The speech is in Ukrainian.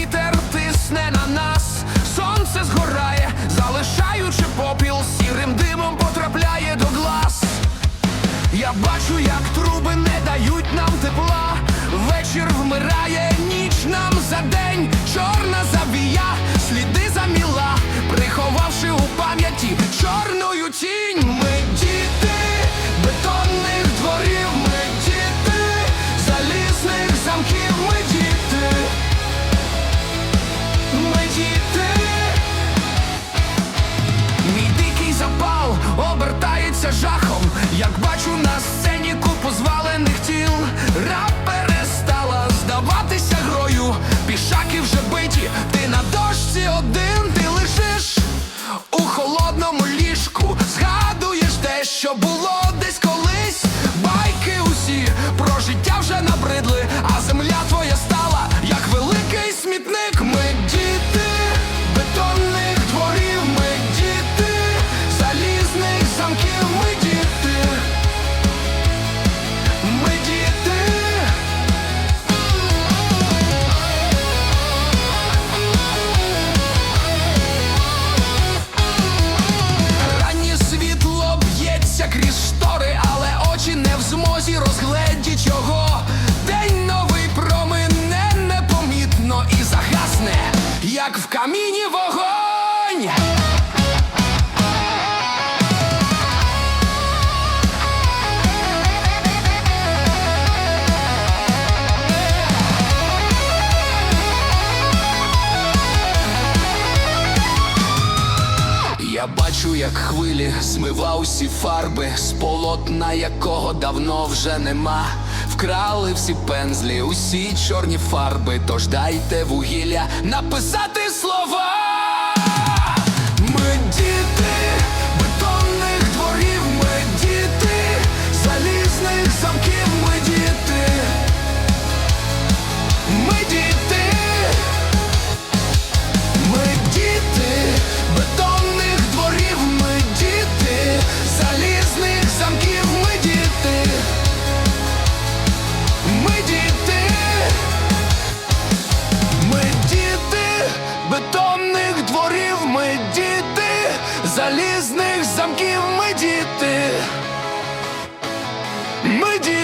Вітер тисне на нас, сонце згорає, залишаючи попіл, сірим димом потрапляє до глаз. Я бачу, як труби не дають нам тепла. Вечір вмирає, ніч нам за день, чорна завія, сліди заміла, приховавши у пам'яті чорною тінь. що було Каміні вогонь. Я бачу, як хвилі змива усі фарби, з полотна якого давно вже нема. Вкрали всі пензлі, усі чорні фарби, тож дайте вугілля написати слова. залізних замків ми діти. Ми діти.